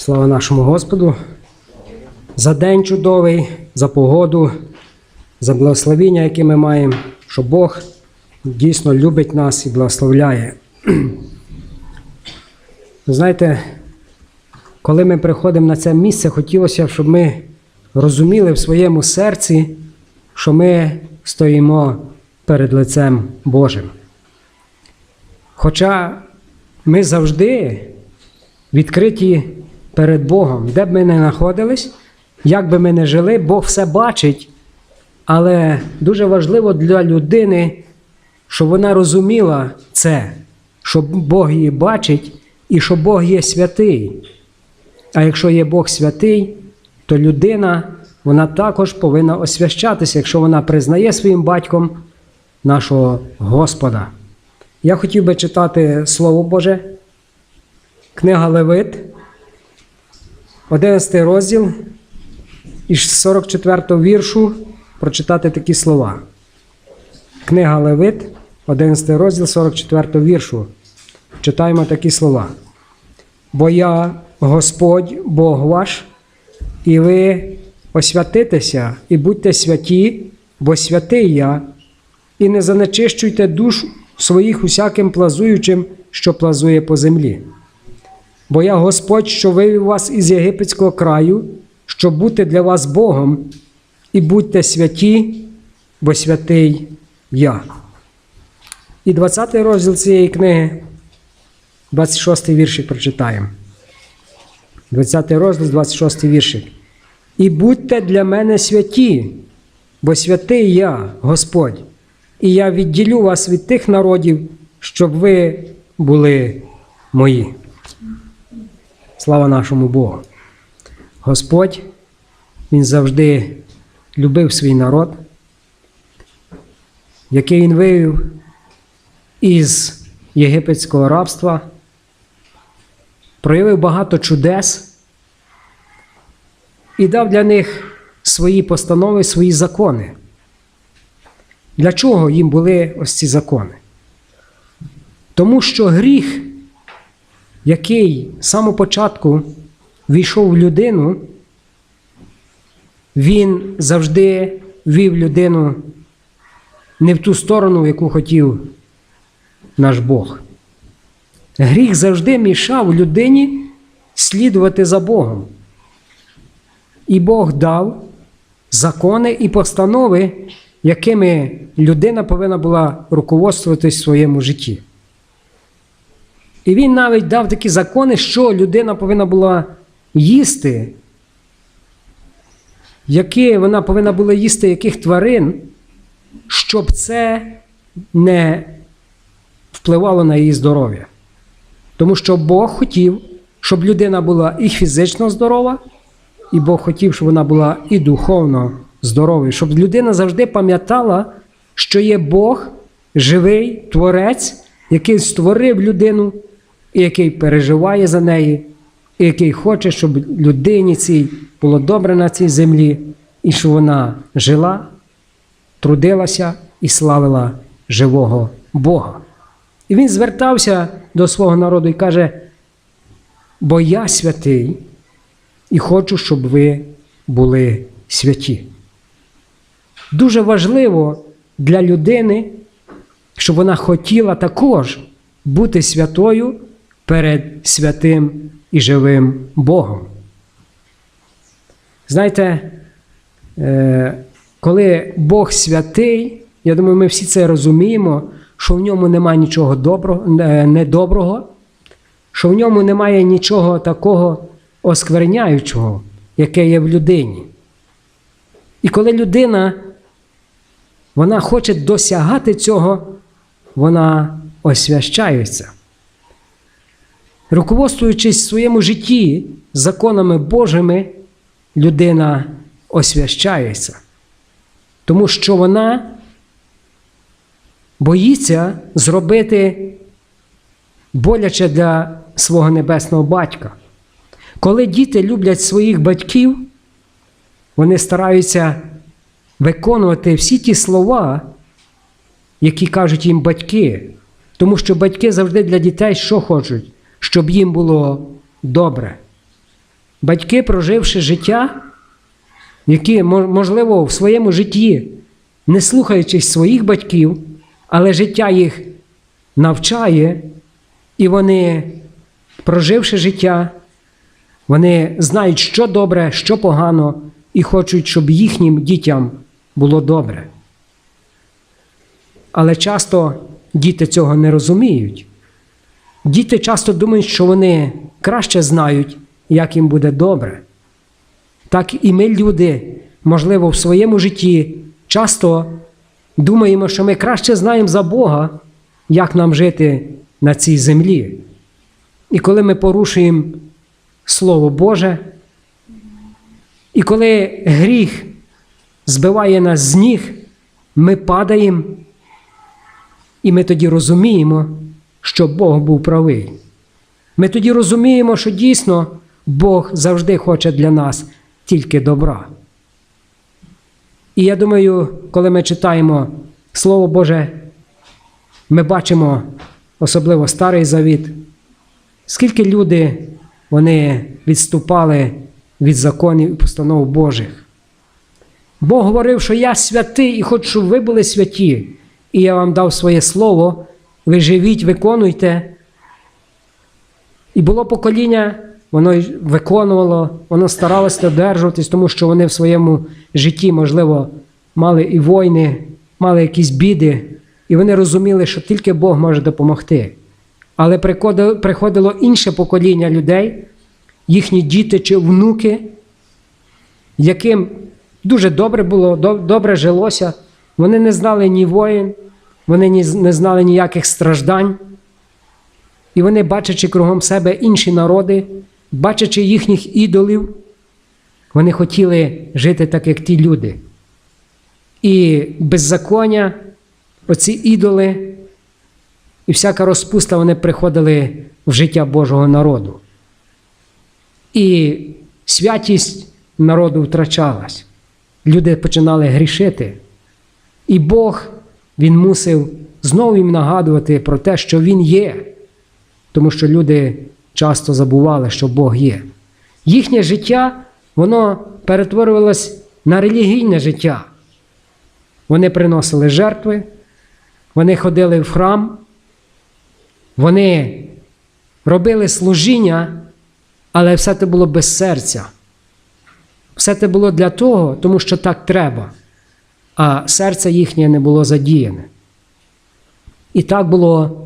Слава нашому Господу. За день чудовий, за погоду, за благословіння, яке ми маємо, що Бог дійсно любить нас і благословляє. Знаєте, коли ми приходимо на це місце, хотілося, б, щоб ми розуміли в своєму серці, що ми стоїмо перед лицем Божим. Хоча ми завжди відкриті перед Богом, де б ми не знаходились, як би ми не жили, Бог все бачить. Але дуже важливо для людини, щоб вона розуміла це, що Бог її бачить і що Бог є святий. А якщо є Бог святий, то людина вона також повинна освящатися, якщо вона признає своїм батьком нашого Господа. Я хотів би читати Слово Боже, книга Левит, 11 розділ, із 44 віршу прочитати такі слова. Книга Левит, 11 розділ, 44 віршу. Читаємо такі слова. Бо я Господь Бог ваш, і ви освятитеся і будьте святі, бо святий я, і не занечищуйте душ своїх усяким плазуючим, що плазує по землі. Бо я Господь, що вивів вас із єгипетського краю, щоб бути для вас Богом, і будьте святі, бо святий я. І 20 розділ цієї книги, 26 віршик прочитаємо. 20 розділ, 26 віршик. І будьте для мене святі, бо святий я, Господь, і я відділю вас від тих народів, щоб ви були мої. Слава нашому Богу. Господь, Він завжди любив свій народ, який він вивів із єгипетського рабства, проявив багато чудес і дав для них свої постанови, свої закони. Для чого їм були ось ці закони? Тому що гріх, який з самого початку війшов в людину, він завжди вів людину не в ту сторону, в яку хотів наш Бог. Гріх завжди мішав людині слідувати за Богом. І Бог дав закони і постанови, якими людина повинна була руководствуватись в своєму житті. І він навіть дав такі закони, що людина повинна була їсти, які вона повинна була їсти яких тварин, щоб це не впливало на її здоров'я. Тому що Бог хотів, щоб людина була і фізично здорова, і Бог хотів, щоб вона була і духовно здоровою, щоб людина завжди пам'ятала, що є Бог, живий творець, який створив людину, який переживає за неї, і який хоче, щоб людині цій було добре на цій землі, і щоб вона жила, трудилася і славила живого Бога. І він звертався до свого народу і каже: бо я святий, і хочу, щоб ви були святі. Дуже важливо для людини, щоб вона хотіла також бути святою перед святим і живим Богом. Знаєте, е, коли Бог святий, я думаю, ми всі це розуміємо, що в ньому немає нічого доброго, е, недоброго, що в ньому немає нічого такого оскверняючого, яке є в людині. І коли людина вона хоче досягати цього, вона освящається. Руководствуючись в своєму житті законами Божими, людина освящається. Тому що вона боїться зробити боляче для свого небесного батька. Коли діти люблять своїх батьків, вони стараються виконувати всі ті слова, які кажуть їм батьки. Тому що батьки завжди для дітей що хочуть? Щоб їм було добре. Батьки, проживши життя, які, можливо, в своєму житті, не слухаючись своїх батьків, але життя їх навчає, і вони, проживши життя, вони знають, що добре, що погано, і хочуть, щоб їхнім дітям було добре. Але часто діти цього не розуміють. Діти часто думають, що вони краще знають, як їм буде добре. Так і ми, люди, можливо, в своєму житті часто думаємо, що ми краще знаємо за Бога, як нам жити на цій землі. І коли ми порушуємо Слово Боже, і коли гріх збиває нас з ніг, ми падаємо, і ми тоді розуміємо, що Бог був правий. Ми тоді розуміємо, що дійсно Бог завжди хоче для нас тільки добра. І я думаю, коли ми читаємо Слово Боже, ми бачимо особливо Старий Завіт, скільки люди вони відступали від законів і постанов Божих. Бог говорив, що я святий і хочу, щоб ви були святі, і я вам дав своє слово, ви живіть, виконуйте. І було покоління, воно виконувало, воно старалося додержуватись, тому що вони в своєму житті, можливо, мали і війни, мали якісь біди, і вони розуміли, що тільки Бог може допомогти. Але приходило інше покоління людей, їхні діти чи внуки, яким дуже добре було, добре жилося. Вони не знали ні воїн, вони не знали ніяких страждань. І вони, бачачи кругом себе інші народи, бачачи їхніх ідолів, вони хотіли жити так, як ті люди. І беззаконня, оці ідоли і всяка розпуста вони приходили в життя Божого народу. І святість народу втрачалась. Люди починали грішити. І Бог він мусив знову їм нагадувати про те, що Він є, тому що люди часто забували, що Бог є. Їхнє життя воно перетворювалось на релігійне життя. Вони приносили жертви, вони ходили в храм, вони робили служіння, але все це було без серця. Все це було для того, тому що так треба, а серце їхнє не було задіяне. І так було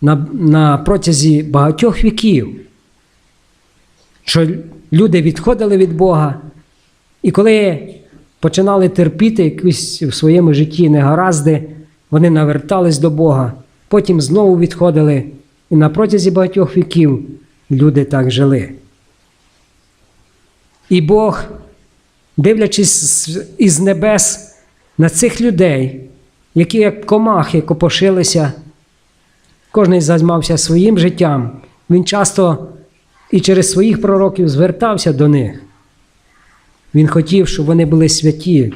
на, на протязі багатьох віків, що люди відходили від Бога, і коли починали терпіти якісь в своєму житті негаразди, вони навертались до Бога, потім знову відходили, і на протязі багатьох віків люди так жили. І Бог, дивлячись із небес на цих людей, які як комахи копошилися, кожен займався своїм життям, він часто і через своїх пророків звертався до них. Він хотів, щоб вони були святі,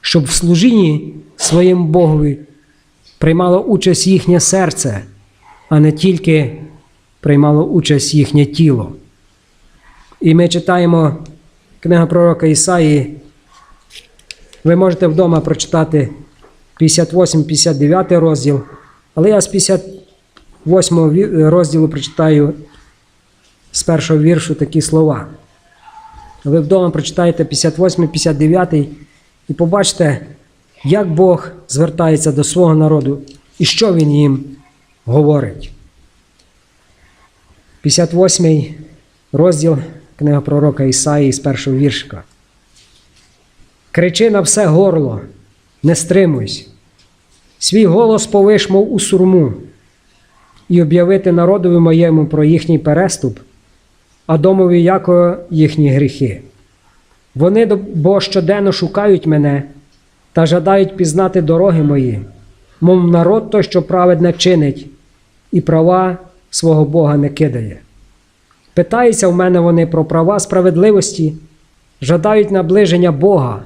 щоб в служінні своєму Богові приймало участь їхнє серце, а не тільки приймало участь їхнє тіло. І ми читаємо книга пророка Ісаї. Ви можете вдома прочитати 58-59 розділ, але я з 58 розділу прочитаю з першого віршу такі слова. Ви вдома прочитаєте 58-59 і побачите, як Бог звертається до свого народу і що Він їм говорить. 58 розділ книга пророка Ісаї з першого віршика. Кричи на все горло, не стримуйся. Свій голос повиш, мов у сурму, і об'явити народові моєму про їхній переступ, а домові Якова їхні гріхи. Вони бо щоденно шукають мене та жадають пізнати дороги мої, мов народ той, що праведне чинить, і права свого Бога не кидає. Питаються в мене вони про права справедливості, жадають наближення Бога.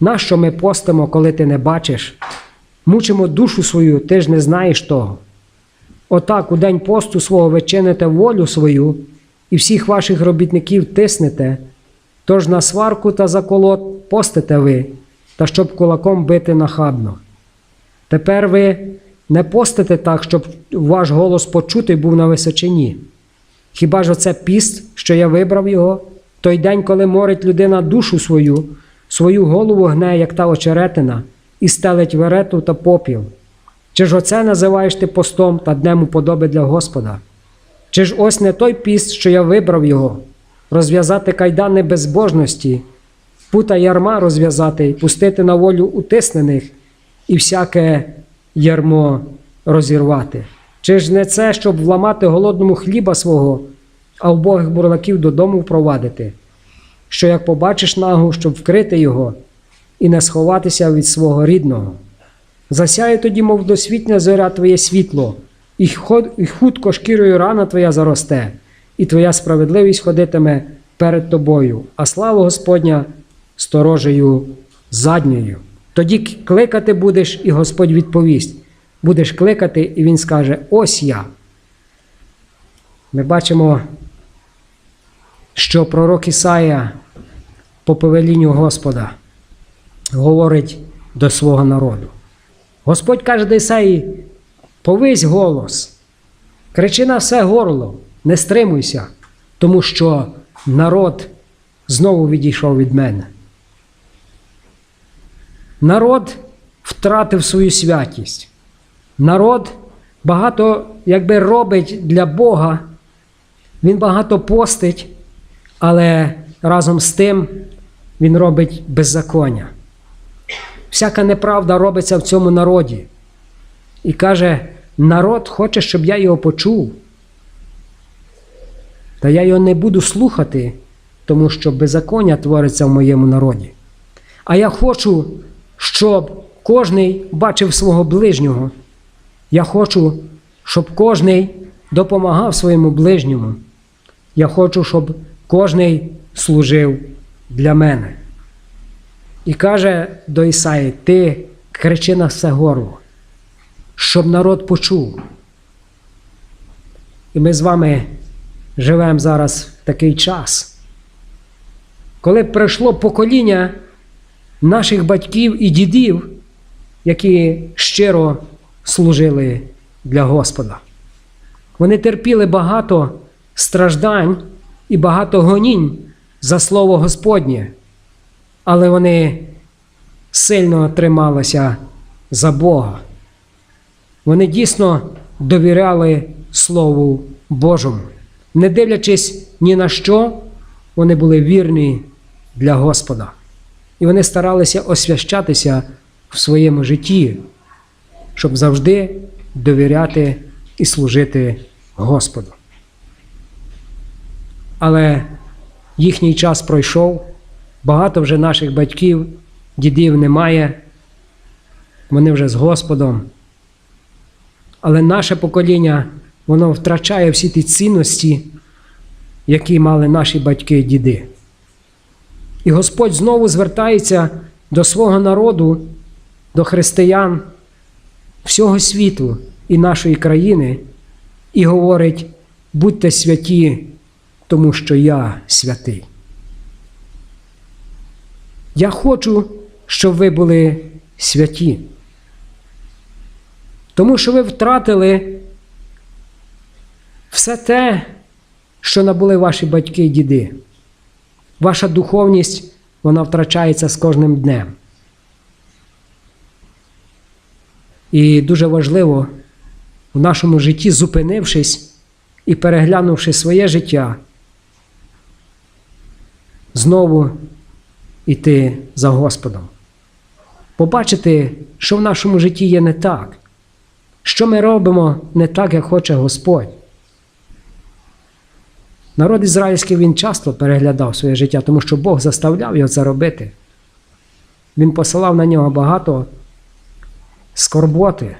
Нащо ми постимо, коли ти не бачиш? Мучимо душу свою, ти ж не знаєш того. Отак у день посту свого ви чините волю свою і всіх ваших робітників тиснете, тож на сварку та заколот постите ви, та щоб кулаком бити нахабно. Тепер ви не постите так, щоб ваш голос почутий був на височині. Хіба ж оце піст, що я вибрав його, той день, коли морить людина душу свою, свою голову гне, як та очеретина, і стелить верету та попіл. Чи ж оце називаєш ти постом та днем уподоби для Господа? Чи ж ось не той піст, що я вибрав його, розв'язати кайдани безбожності, пута ярма розв'язати, пустити на волю утиснених і всяке ярмо розірвати? Чи ж не це, щоб вламати голодному хліба свого, а вбогих бурлаків додому впровадити? Що як побачиш нагу, щоб вкрити його і не сховатися від свого рідного? Засяє тоді, мов досвітня зоря твоє світло, і, хутко шкірою рана твоя заросте, і твоя справедливість ходитиме перед тобою, а слава Господня сторожею задньою. Тоді кликати будеш, і Господь відповість. Будеш кликати, і Він скаже: Ось я. Ми бачимо, що пророк Ісая по повелінню Господа говорить до свого народу. Господь каже до Ісаї, повись голос, кричи на все горло, не стримуйся, тому що народ знову відійшов від мене. Народ втратив свою святість. Народ багато якби робить для Бога, він багато постить, але разом з тим він робить беззаконня. Всяка неправда робиться в цьому народі. І каже, народ хоче, щоб я його почув. Та я його не буду слухати, тому що беззаконня твориться в моєму народі. А я хочу, щоб кожний бачив свого ближнього. Я хочу, щоб кожний допомагав своєму ближньому. Я хочу, щоб кожний служив для мене. І каже до Ісаї: Ти кричи на все горло, щоб народ почув. І ми з вами живемо зараз в такий час, коли прийшло покоління наших батьків і дідів, які щиро служили для Господа. Вони терпіли багато страждань і багато гонінь за слово Господнє, але вони сильно трималися за Бога. Вони дійсно довіряли Слову Божому. Не дивлячись ні на що, вони були вірні для Господа. І вони старалися освящатися в своєму житті, щоб завжди довіряти і служити Господу. Але їхній час пройшов, багато вже наших батьків, дідів немає, вони вже з Господом. Але наше покоління, воно втрачає всі ті цінності, які мали наші батьки і діди. І Господь знову звертається до свого народу, до християн всього світу і нашої країни, і говорить: будьте святі, тому що я святий. Я хочу, щоб ви були святі. Тому що ви втратили все те, що набули ваші батьки і діди. Ваша духовність, вона втрачається з кожним днем. І дуже важливо в нашому житті, зупинившись і переглянувши своє життя, знову йти за Господом. Побачити, що в нашому житті є не так, що ми робимо не так, як хоче Господь. Народ ізраїльський він часто переглядав своє життя, тому що Бог заставляв його це робити. Він посилав на нього багато скорботи.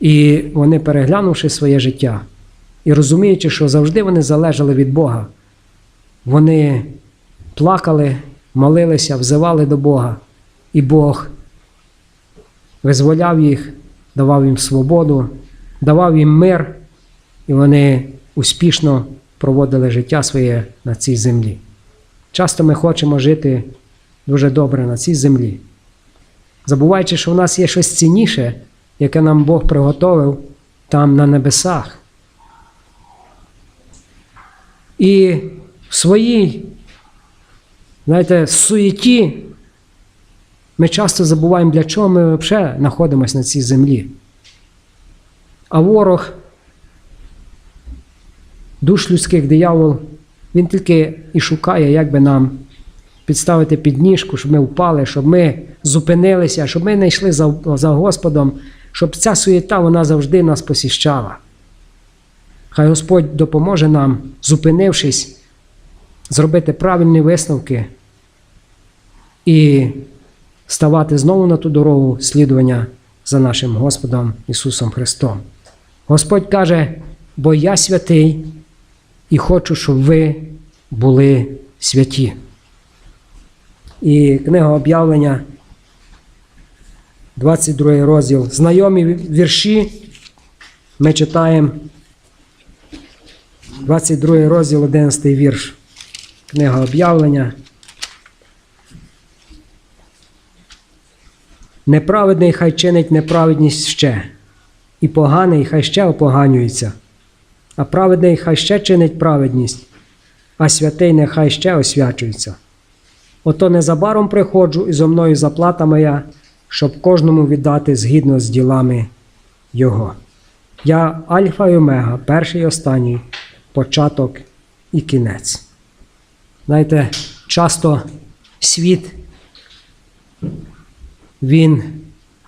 І вони, переглянувши своє життя і розуміючи, що завжди вони залежали від Бога, вони плакали, молилися, взивали до Бога, і Бог визволяв їх, давав їм свободу, давав їм мир, і вони успішно проводили життя своє на цій землі. Часто ми хочемо жити дуже добре на цій землі, забуваючи, що в нас є щось цінніше, яке нам Бог приготовив там на небесах. І своїй, знаєте, суєті ми часто забуваємо, для чого ми взагалі знаходимося на цій землі. А ворог, душ людських диявол, він тільки і шукає, як би нам підставити підніжку, щоб ми впали, щоб ми зупинилися, щоб ми не йшли за, за Господом, щоб ця суєта вона завжди нас посіщала. Хай Господь допоможе нам, зупинившись, зробити правильні висновки і ставати знову на ту дорогу слідування за нашим Господом Ісусом Христом. Господь каже, бо я святий і хочу, щоб ви були святі. І книга об'явлення, 22 розділ. Знайомі вірші ми читаємо 22 розділ, 11 вірш. Книга об'явлення. Неправедний хай чинить неправедність ще, і поганий хай ще опоганюється, а праведний хай ще чинить праведність, а святий нехай ще освячується. Ото незабаром приходжу і зо мною заплата моя, щоб кожному віддати згідно з ділами Його. Я Альфа і Омега, перший і останній, початок і кінець. Знаєте, часто світ він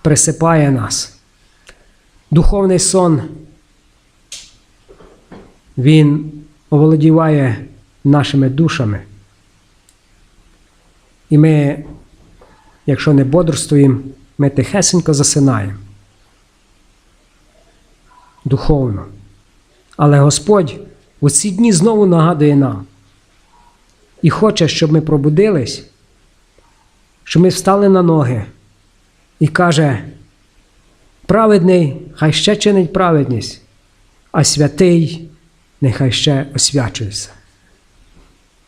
присипає нас. Духовний сон, він оволодіває нашими душами. І ми, якщо не бодрствуємо, ми тихесенько засинаємо. Духовно. Але Господь у ці дні знову нагадує нам і хоче, щоб ми пробудились, щоб ми встали на ноги і каже: праведний, хай ще чинить праведність, а святий нехай ще освячується.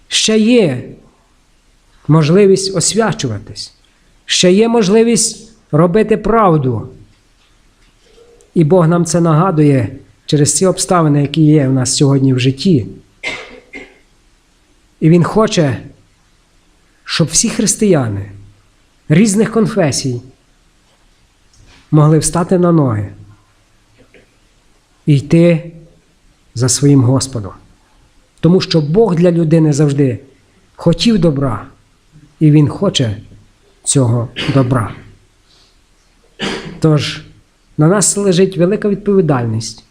Ще є можливість освячуватись, ще є можливість робити правду. І Бог нам це нагадує через ці обставини, які є в нас сьогодні в житті. І Він хоче, щоб всі християни різних конфесій могли встати на ноги і йти за своїм Господом. Тому що Бог для людини завжди хотів добра, і Він хоче цього добра. Тож на нас лежить велика відповідальність,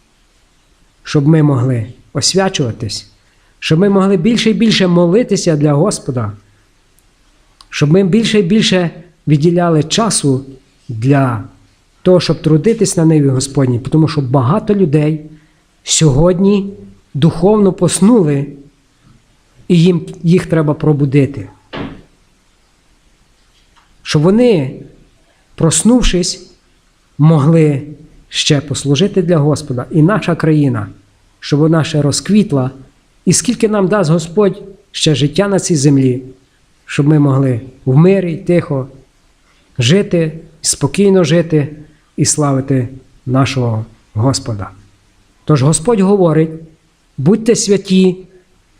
щоб ми могли освячуватись, щоб ми могли більше і більше молитися для Господа, щоб ми більше і більше відділяли часу для того, щоб трудитись на ниві Господній, тому що багато людей сьогодні духовно поснули, і їм їх треба пробудити. Щоб вони, проснувшись, могли ще послужити для Господа. І наша країна, щоб вона ще розквітла, і скільки нам дасть Господь ще життя на цій землі, щоб ми могли в мирі тихо жити, спокійно жити і славити нашого Господа. Тож Господь говорить: будьте святі,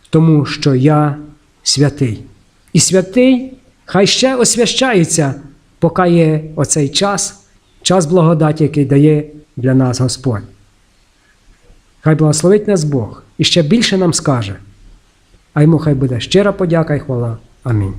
тому що я святий. І святий хай ще освящається, поки є оцей час, час благодаті, який дає для нас Господь. Хай благословить нас Бог і ще більше нам скаже, а йому хай буде щира подяка і хвала. Амінь.